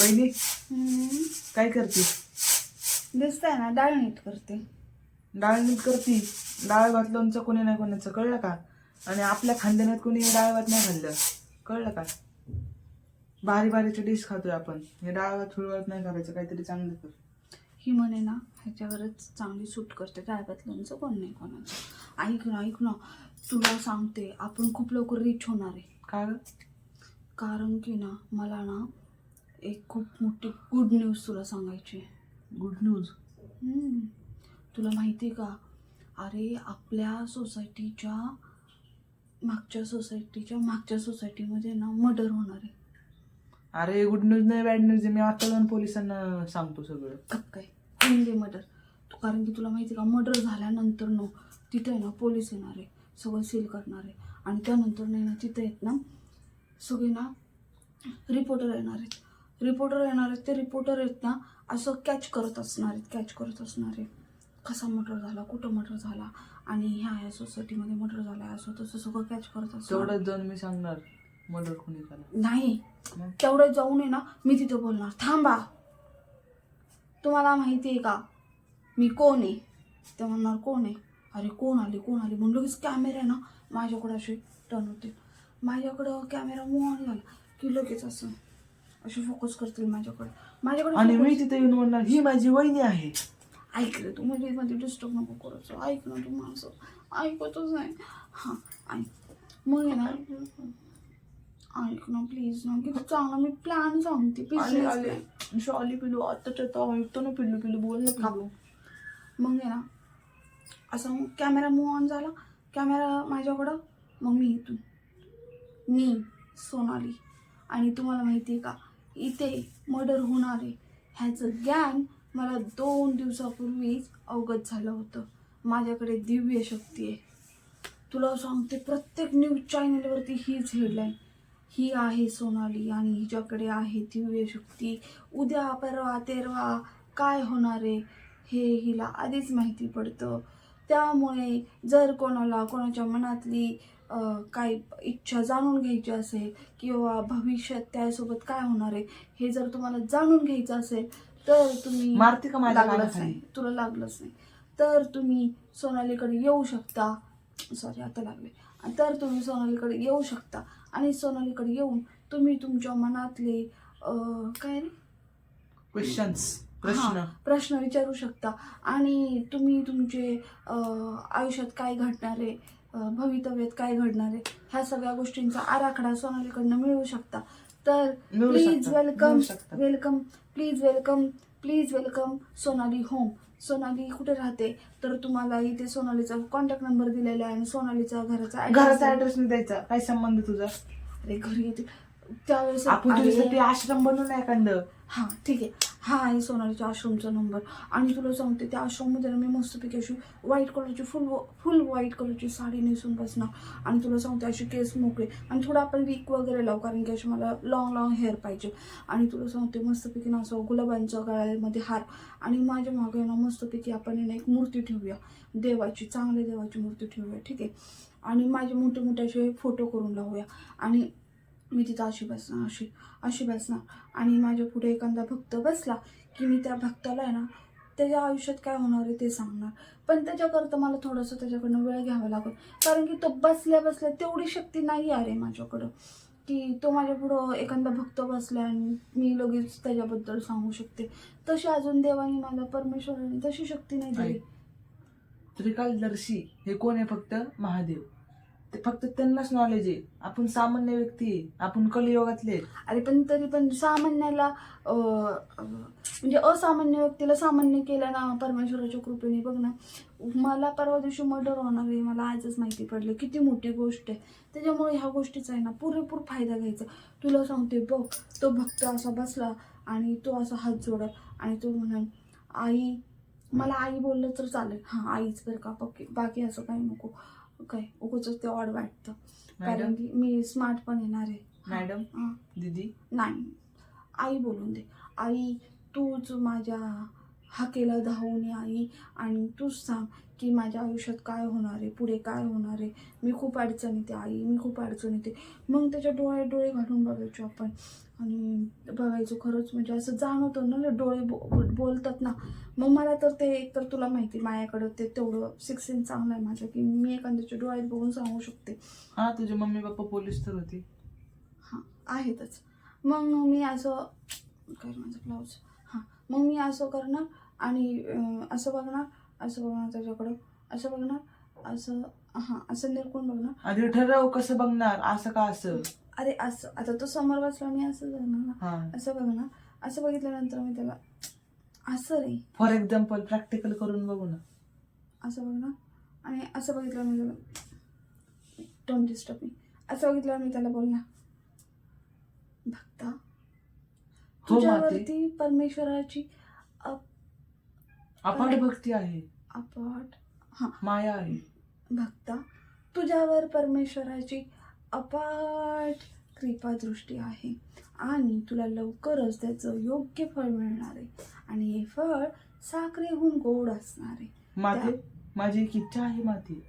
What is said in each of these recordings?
वहिनी. काय करते? दिसतंय ना डाळ नीट करते. डाळ नीट करती? डाळ भात लोणचं कोणी नाही कोणाचं कळलं का? आणि आपल्या खानदानात कोणी डाळ भात नाही खाल्लं कळलं का? भारी भारीचे डिश खातोय आपण. हे डाळ भात फुलवत नाही करायचं काहीतरी चांगलं कर. ही म्हणे ना ह्याच्यावरच चांगली सूट करते डाळभात लोणचं कोण नाही कोणाचं. ऐक ना ऐक ना तुला सांगते आपण खूप लवकर रिच होणार आहे. का? कारण की ना मला ना एक खूप मोठी गुड न्यूज तुला सांगायची. Good news. तुला माहिती आहे का? अरे आपल्या सोसायटीच्या मागच्या सोसायटीच्या मागच्या सोसायटीमध्ये ना मर्डर होणार आहे. अरे गुड न्यूज नाही बॅड न्यूज आहे. मी आता जाऊन पोलिसांना सांगतो सगळं. काय? दे मर्डर तू कारण की तुला माहिती आहे का मर्डर झाल्यानंतर न तिथे आहे ना पोलीस येणार आहे. सगळं सील करणार आहे. आणि त्यानंतर नाही ना तिथे आहेत ना सगळे ना रिपोर्टर येणार आहेत. रिपोर्टर येणार आहेत ते रिपोर्टर आहेत ना असं कॅच करत असणार आहेत कॅच करत असणार आहे कसा मर्डर झाला कुठं मर्डर झाला आणि ह्या ह्या सोसायटीमध्ये मर्डर झाला असं तसं सगळं कॅच करत तेवढंच जाऊन मी सांगणार मर्डर कोणी झाला नाही. मग? तेवढं जाऊन आहे ना मी तिथं बोलणार. थांबा. तुम्हाला माहिती आहे का? मी कोण आहे? ते म्हणणार कोण आहे? अरे कोण आली कोण आली? म्हणून लगेच कॅमेरा ना माझ्याकडे असे टर्न होतील माझ्याकडं कॅमेरा मूव ऑन झाला की लगेच असं असे फोकस करतील माझ्याकडे. माझ्याकडे आणि मी तिथे येऊन म्हणणार ही माझी वहिनी आहे. ऐक रे तू मध्ये मध्ये डिस्टर्ब नको करायचं ऐक ना तू माझं. ऐकतच नाही. हां ऐक. मग आहे ना ऐक ना प्लीज ना किती चांगला मी प्लॅन सांगते आले business आले. plan. शॉली पिलू आताच्या तो ऐकतो ना पिल्लू पिल्लू बोल ना पिल्लू. मग आहे ना असं कॅमेरा मूव ऑन झाला कॅमेरा माझ्याकडं मग मी इथून. मी सोनाली. आणि तुम्हाला माहिती आहे का इथे मर्डर होणार आहे. ह्याचं ज्ञान मला दोन दिवसापूर्वीच अवगत झालं होतं. माझ्याकडे दिव्य शक्ती आहे. तुला सांगते प्रत्येक न्यूज चॅनलवरती हीच हेडलाईन ही आहे सोनाली आणि हिच्याकडे आहे दिव्य शक्ती. उद्या परवा तेरवा काय होणार आहे हे हिला आधीच माहिती पडतं. त्यामुळे जर कोणाला कोणाच्या मनातली काही इच्छा जाणून घ्यायची असेल किंवा भविष्यात त्यासोबत काय होणार आहे हे जर तुम्हाला जाणून घ्यायचं असेल तर तुम्ही मारते का लागलंच? नाही. तुला लागलंच नाही. तर तुम्ही सोनालीकडे येऊ शकता. सॉरी आता लागले. तर तुम्ही सोनालीकडे येऊ शकता. आणि सोनालीकडे येऊन तुम्ही तुमच्या मनातले काय रे? क्वेश्चन्स प्रश्न. प्रश्न विचारू शकता. आणि तुम्ही तुमचे आयुष्यात काय घडणार आहे भवितव्यात काय घडणार आहे ह्या सगळ्या गोष्टींचा आराखडा सोनालीकडनं मिळवू शकता. तर मिळू प्लीज शकता, वेलकम मिळू शकता. Welcome please welcome please welcome Sonali home Sonali कुठे राहते? तर तुम्हाला इथे सोनालीचा कॉन्टॅक्ट नंबर दिलेला आहे आणि सोनालीचा घराचा address घराचा आहे. ऍड्रेस नाही द्यायचा काय संबंध तुझा? अरे घरी येते. त्यावेळेस आपण अरे- तुझ्यासाठी आश्रम बनवू नाही एखादं. हां ठीक आहे. हा आहे सोनालीच्या आश्रमचा नंबर आणि तुला सांगते त्या आश्रममध्ये ना मी मस्तपैकी अशी व्हाईट कलरची फुल फुल व्हाईट कलरची साडी नेसून बसणार. आणि तुला सांगते अशी केस मोकळे. आणि थोडं आपण वीक वगैरे लावू कारण की अशी मला लॉंग लॉंग हेअर पाहिजे. आणि तुला सांगते मस्तपैकी ना असं गुलाबांच्या गळ्यामध्ये हार. आणि माझ्या मागे ना मस्तपैकी आपण ना एक मूर्ती ठेवूया. देवाची चांगल्या देवाची मूर्ती ठेवूया ठीक आहे. आणि माझे मोठे मोठे असे फोटो करून लावूया. आणि मी तिथं अशी बसणार अशी अशी बसणार. आणि माझ्या पुढे एखादा भक्त बसला की मी त्या भक्ताला आहे ना त्याच्या आयुष्यात काय होणार आहे ते सांगणार. पण त्याच्याकरता मला थोडंसं त्याच्याकडनं वेळ घ्यावा लागेल. कारण की तो बसल्या बसल्या तेवढी शक्ती नाही आहे रे माझ्याकडं. की तो माझ्या पुढं एखादा भक्त बसला आणि मी लगेच त्याच्याबद्दल सांगू शकते. तशी अजून देवाने मला परमेश्वराने तशी शक्ती नाही दिली. त्रिकालदर्शी हे कोण आहे फक्त? महादेव. ते फक्त त्यांनाच नॉलेज आहे. आपण सामान्य व्यक्ती आहे. आपण कलियुगातले अरे पण तरी पण सामान्याला म्हणजे असामान्य व्यक्तीला सामान्य केलं ना परमेश्वराच्या कृपेने. बघ ना मला परवा दिवशी मर्डर होणार आहे मला आजच माहिती पडलं. किती मोठी गोष्ट आहे. त्याच्यामुळे ह्या गोष्टीचा आहे ना पुरेपूर फायदा घ्यायचा. तुला सांगते बघ तो भक्त असा बसला आणि तो असा हात जोडत आणि तो म्हणाल आई मला आई बोललं तर चालेल. हां आईच बरं का बाकी बाकी असं काही नको. काय उगाच ते ऑड वाटतं. कारण की मी स्मार्ट पण येणार आहे. मॅडम? हां. दीदी? नाही. आई बोलून दे. आई तूच माझ्या हाकेला धावून ये आई. आणि तूच सांग की माझ्या आयुष्यात काय होणार आहे पुढे काय होणार आहे. मी खूप अडचण येते आई. मी खूप अडचण येते मग त्याच्या डोळे डोळे घालून बघायचो आपण. आणि बघायचं खरंच म्हणजे असं जाणवतं ना डोळे बो बोलतात ना. मग मला तर ते एक तर तुला माहिती माझ्याकडं ते तेवढं सिक्स चांगलं आहे माझं की मी एखाद्याच्या डोळ्यात बघून सांगू शकते. हा तुझे मम्मी पप्पा पोलीस तर होती. हां आहेतच. मग मी असं काय माझं ब्लाऊज हां मग मी असं करणार आणि असं बघणार असं बघणार त्याच्याकडं असं बघणार असं हां असं निरकून बघणार. आधी ठरव कसं बघणार असं का असं? अरे असं आता तो समोर बसला मी असं बघणार ना. असं बघणार असं बघितल्यानंतर मी त्याला असं रे. फॉर एक्झाम्पल प्रॅक्टिकल करून बघू ना. असं बघणार आणि असं बघितलं मी त्याला डोंट डिस्टर्ब मी असं बघितलं मी त्याला बोलणार भक्ता हो तुझ्यावरती परमेश्वराची अप- अपाट भक्ती आहे. अपाट हां. माया आहे. भक्ता तुझ्यावर परमेश्वराची अपाट कृपादृष्टी आहे. आणि तुला लवकरच त्याचं योग्य फळ मिळणार आहे. आणि हे फळ साखरेहून गोड असणार आहे. माते माझी एक इच्छा आहे माते.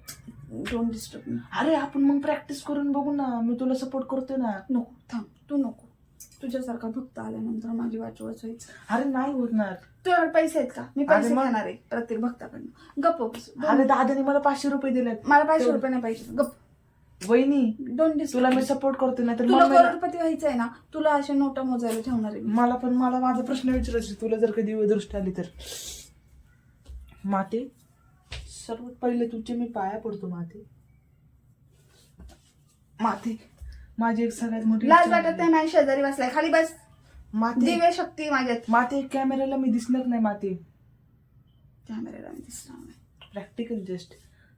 डोंट डिस्टर्ब मी अरे आपण मग प्रॅक्टिस करून बघू ना. मी तुला सपोर्ट करतोय ना. नको थांब. तू नको. तुझ्यासारखा भक्त आल्यानंतर माझी वाट वाचायची अरे नाही होणार. तुझ्याकडे पैसे आहेत का? मी पैसे अरे मग- आहे प्रत्येक भक्ताकडनं. गप्प बस. अरे दादाने मला पाचशे रुपये दिलेत. मला पाचशे. रुपये नाही पाहिजे. गप्प. वहिनी दोन डिस्टर्ब तुला मी सपोर्ट करतोय ना तर तुला करोडपती व्हायचं आहे ना तुला अशा नोटा मोजायला ठेवणार आहे मी. मला पण मला माझा प्रश्न विचारायचा तुला जर कधी दृष्टी आली तर. माते सर्वात पहिले तुझे मी पाया पडतो माते. माते माझी एक सगळ्यात मोठी लाज इच्छा वाटत आहे. नाही माझ्या शेजारी बसलाय. खाली बस. माते. दिव्य शक्ती माझ्यात. माते कॅमेऱ्याला मी दिसणार नाही माते. कॅमेऱ्याला मी दिसणार नाही. प्रॅक्टिकल जस्ट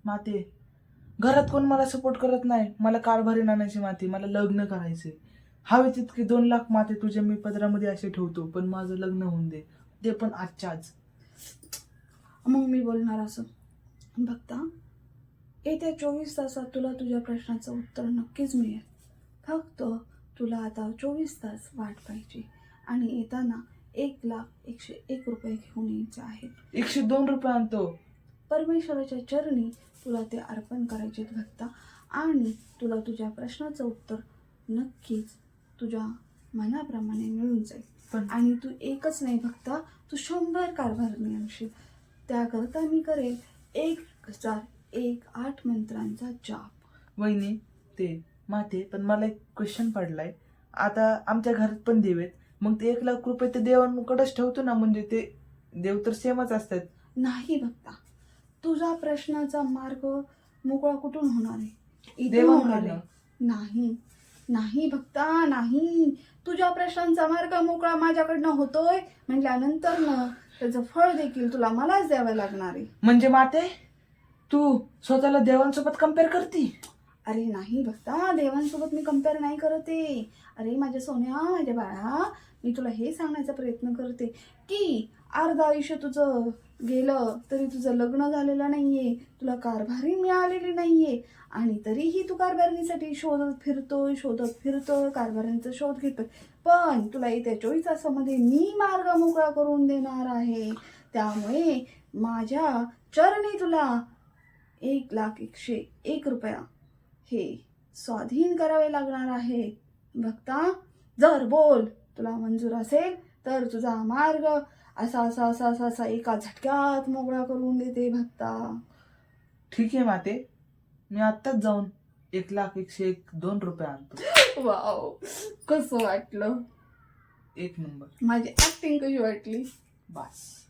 माते घरात कोण मला सपोर्ट करत नाही? मला कारभारी नाण्याची माते मला लग्न करायचे हवे तितके दोन लाख माते तुझ्या मी पदरामध्ये असे ठेवतो पण माझं लग्न होऊन दे. ते पण आजच्या आज मग मी बोलणार असं. बघता येत्या चोवीस तासात तुला तुझ्या प्रश्नाचं उत्तर नक्कीच मिळेल. फक्त तुला आता चोवीस तास वाट पाहिजे. आणि येताना एक लाख एकशे एक रुपये घेऊन यायचे आहेत. एकशे दोन रुपये आणतो. परमेश्वराच्या चरणी तुला ते अर्पण करायचे भक्ता. आणि तुला तुझ्या प्रश्नाचं उत्तर नक्कीच तुझ्या मनाप्रमाणे मिळून जाईल. पण आणि तू एकच नाही फक्त तू शंभर कारभार आणशील त्याकरता मी करेल एक हजार एक आठ मंत्रांचा जाप. वहिनी ते माते पण मला एक क्वेश्चन पडलाय. आता आमच्या घरात पण देव आहेत. मग ते एक लाख रुपये ते देवांकडेच ठेवतो ना? म्हणजे ते देव तर सेमच असतात. नाही बघता तुझा प्रश्नाचा मार्ग मोकळा कुठून होणार आहे. होणार आहे. नाही. नाही भक्ता नाही. तुझ्या प्रश्नांचा मार्ग मोकळा माझ्याकडनं होतोय. म्हटल्यानंतर ना त्याचं फळ देखील तुला मलाच द्यावं लागणार आहे. म्हणजे माते तू स्वतःला देवांसोबत कंपेअर करती? अरे नाही भक्ता देवांसोबत मी कंपेअर नाही करते. अरे माझ्या सोन्या माझ्या बाळा मी तुला हे सांगण्याचा प्रयत्न करते की अर्ध आयुष्य तुझं गेलं तरी तुझं लग्न झालेलं नाहीये तुला कारभारी मिळालेली नाहीये. आणि तरीही तू कारभारणीसाठी शोधत फिरतोय शोधत फिरतोय कारभारणीचा शोध घेतोय. पण तुला येत्या चोवीस तासामध्ये मी मार्ग मोकळा करून देणार आहे. त्यामुळे माझ्या चरणी तुला एक लाख एकशे एक रुपया हे स्वाधीन करावे लागणार आहे. भक्ता जर बोल तुला मंजूर असेल तर तुझा मार्ग असा असा असा असा असा एका झटक्यात मोकळा करून देते भक्ता. ठीक आहे माते. मी आत्ताच जाऊन एक लाख एकशे एक दोन रुपये आणतो. वाव. कसं वाटलं? एक नंबर. माझी ऍक्टिंग कशी वाटली? बस.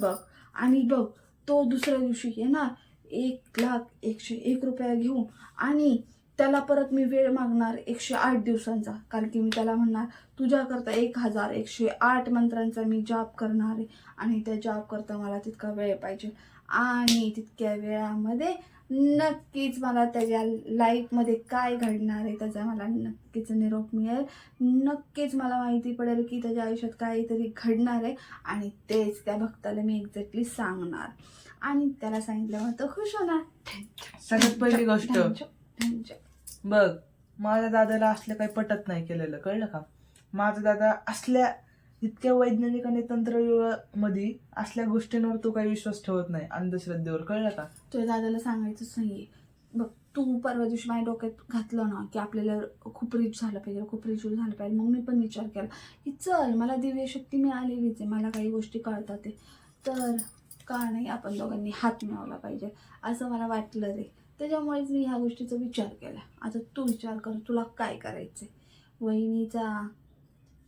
बघ आणि बघ तो दुसऱ्या दिवशी येणार. एक लाख एकशे एक रुपया घेऊन आणि त्याला परत मी वेळ मागणार एकशे आठ दिवसांचा. कारण की मी त्याला म्हणणार तुझ्याकरता एक हजार एकशे आठ मंत्रांचा मी जाप करणार आहे आणि त्या जाप करता मला तितका वेळ पाहिजे. आणि तितक्या वेळामध्ये नक्कीच मला त्याच्या लाईफमध्ये काय घडणार आहे त्याचा मला नक्कीच निरोप मिळेल. नक्कीच मला माहिती पडेल की त्याच्या आयुष्यात काहीतरी घडणार आहे आणि तेच त्या भक्ताला मी एक्झॅक्टली सांगणार. आणि त्याला सांगितल्यावर तो खुश होणार. सगळ्यात पहिली गोष्ट ढंचक. बघ माझ्या दादाला असलं काही पटत नाही केलेलं कळलं का? माझा दादा असल्या इतक्या वैज्ञानिक आणि तंत्रयुगामध्ये असल्या गोष्टींवर तो काही विश्वास ठेवत नाही अंधश्रद्धेवर कळलं का? तुझ्या दादाला सांगायचंच नाहीये. बघ तू परवा दिवशी माझ्या डोक्यात घातलं ना की आपल्याला खूप रिच झालं पाहिजे खूप रिच झालं पाहिजे मग मी पण विचार केला की चल मला दिव्य शक्ती मिळालेलीच आहे मला काही गोष्टी कळतात तर का नाही आपण दोघांनी हात मिळवला पाहिजे असं मला वाटलं रे. त्याच्यामुळेच मी ह्या गोष्टीचा विचार केला. आता तू विचार कर तुला काय करायचं वहिनीचा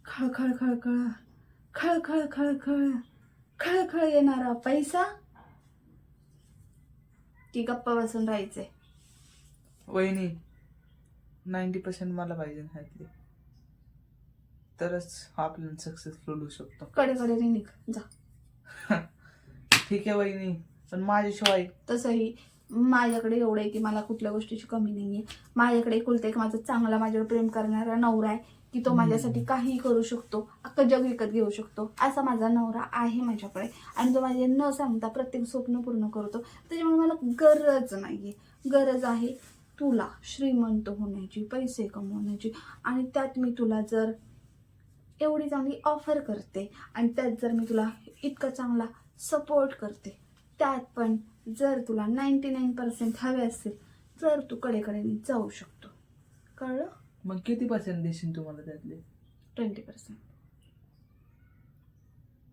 खळखळ खळखळ खळखळ खळखळ खळखळ येणारा पैसा की गप्पा बसून राहायचंय. वहिनी नाईन्टी पर्सेंट मला पाहिजे ह्यातली. तरच आपल्याला सक्सेसफुल होऊ शकतो. कडे कडे निघ जा. ठीक आहे वहिनी पण माझ्याशिवाय तसंही माझ्याकडे एवढं आहे की मला कुठल्या गोष्टीची कमी नाही आहे माझ्याकडे एकुलता एक माझा चांगला माझ्यावर प्रेम करणारा नवरा आहे की तो माझ्यासाठी काहीही करू शकतो अख्खं जग विकत घेऊ शकतो. असा माझा नवरा आहे माझ्याकडे. आणि तो माझे न सांगता प्रत्येक स्वप्न पूर्ण करतो. त्याच्यामुळे मला गरज नाही आहे गरज आहे तुला श्रीमंत होण्याची पैसे कमवण्याची. आणि त्यात मी तुला जर एवढी चांगली ऑफर करते आणि त्यात जर मी तुला इतका चांगला सपोर्ट करते त्यात पण जर तुला नाईंटी नाईन पर्सेंट हवे असतील तर तू कडेकडेने जाऊ शकतो. कळलं? मग किती पर्सेंट देशील तुम्हाला त्यातले? ट्वेंटी पर्सेंट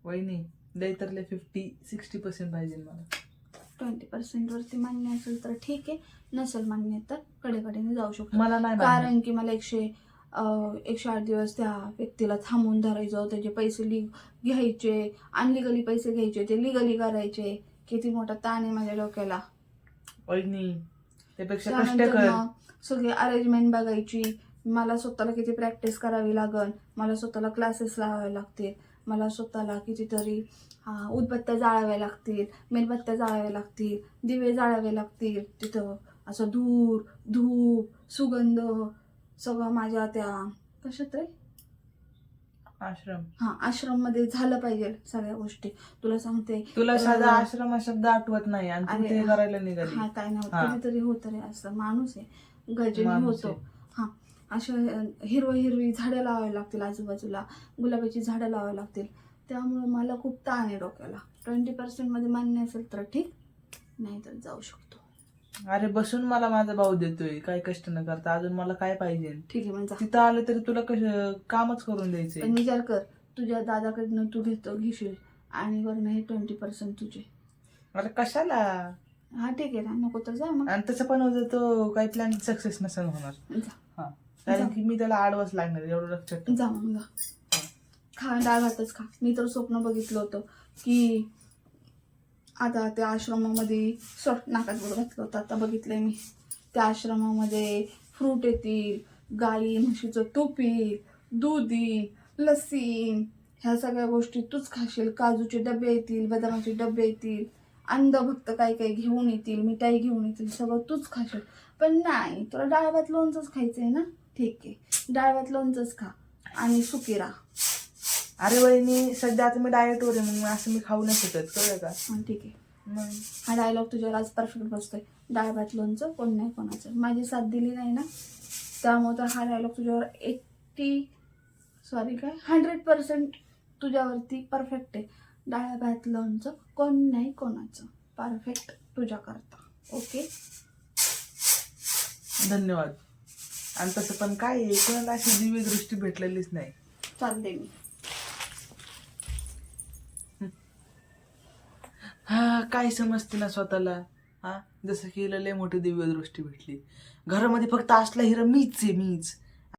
वहिनी लय तर लय फिफ्टी सिक्स्टी पर्सेंट पाहिजे मला. ट्वेंटी पर्सेंटवरती मान्य असेल तर ठीक आहे नसेल मान्य तर कडेकडेने जाऊ शकतो. मला नाही. कारण की मला एकशे एकशे आठ दिवस त्या व्यक्तीला थांबून धरायचं त्याचे पैसे लि घ्यायचे अनलिगली पैसे घ्यायचे ते लिगली करायचे. किती मोठा ताण आहे माझ्या डोक्याला. वहिनी त्यापेक्षा कष्ट त्यानंतर कर मग सगळी अरेंजमेंट बघायची. मला स्वतःला किती प्रॅक्टिस करावी लागल मला स्वतःला क्लासेस लावावे लागतील. मला स्वतःला कितीतरी हा, उदबत्त्या जाळाव्या लागतील मेणबत्त्या जाळाव्या लागतील दिवे जाळावे लागतील. तिथं असं धूर धूप सुगंध सगळं माझ्या त्या कशात रे? आश्रम. हा आश्रममध्ये झालं पाहिजे सगळ्या गोष्टी. तुला सांगते तुला तर- साधा आश्रम शब्द आठवत नाही आणि तू करायला निघाली. हा काय नव्हतं. कधीतरी होतं रे असं. माणूस आहे. गजनी माणूस होतो. आहे. हा अशा हिरवं हिरवी झाडं लावावी लागतील आजूबाजूला. गुलाबाची झाडं लावावी लागतील. त्यामुळे मला खूप ताण आहे डोक्याला. ट्वेंटी पर्सेंटमध्ये मान्य असेल तर ठीक. नाही तर जाऊ शकतो. अरे बसून मला माझा भाऊ देतोय काय कष्ट न करता. अजून मला काय पाहिजे? ठीक आहे म्हणजे तिथं आलं तरी तुला कश कामच करून द्यायचंय. पण विचार कर तुझ्या दादाकडनं तू घेतो घेशील. आणि वरनं हे ट्वेंटी पर्सेंट तुझे. अरे कशाला? हा ठीक आहे ना नको तर जा मग. आणि तसं पण होतं तो काही प्लॅन सक्सेस नसेल होणार. जा. हा. कारण की मी त्याला आडवच लागणार एवढं लक्षात ठेव. जा मग जा. खा डाळ भातच खा. मी तर स्वप्न बघितलं होतं की आता त्या आश्रमामध्ये सॉ नाकात बोल घातलं होतं आता बघितलंय मी. त्या आश्रमामध्ये फ्रूट येतील गाई म्हशीचं तूप येईल दूध येईल लस्सी येईल. ह्या सगळ्या गोष्टी तूच खाशील. काजूचे डबे येतील बदामाचे डबे येतील अंधभक्त काही काही घेऊन येतील मिठाई घेऊन येतील सगळं तूच खाशील. पण नाही तुला डाळ भात लोणचंच खायचं आहे ना? ठीक आहे. डाळ भात लोणचंच खा आणि सुकी राहा. अरे वहिनी सध्या आता मी डाएटवर आहे मग असं मी खाऊ नाही शकत कळलं का? हा, ठीक आहे. मग? हा डायलॉग तुझ्यावर आज परफेक्ट बसतोय. डाळ भात लोणचं कोण नाही कोणाचं. माझी साथ दिली नाही ना त्यामुळे तर हा डायलॉग तुझ्यावर एट्टी सॉरी काय? हंड्रेड पर्सेंट तुझ्यावरती परफेक्ट आहे. डाळ भात लोणचं कोण नाही कोणाचं. परफेक्ट तुझ्याकरता. ओके धन्यवाद. आणि तसं पण काय आहे कोणाला अशी दिव्य दृष्टी भेटलेलीच नाही. चालते मी. हा काय समजते ना स्वतःला? हा? जसं की हिला लय मोठी दिव्यदृष्टी भेटली. घरामध्ये फक्त असला हिरा मीच आहे मीच.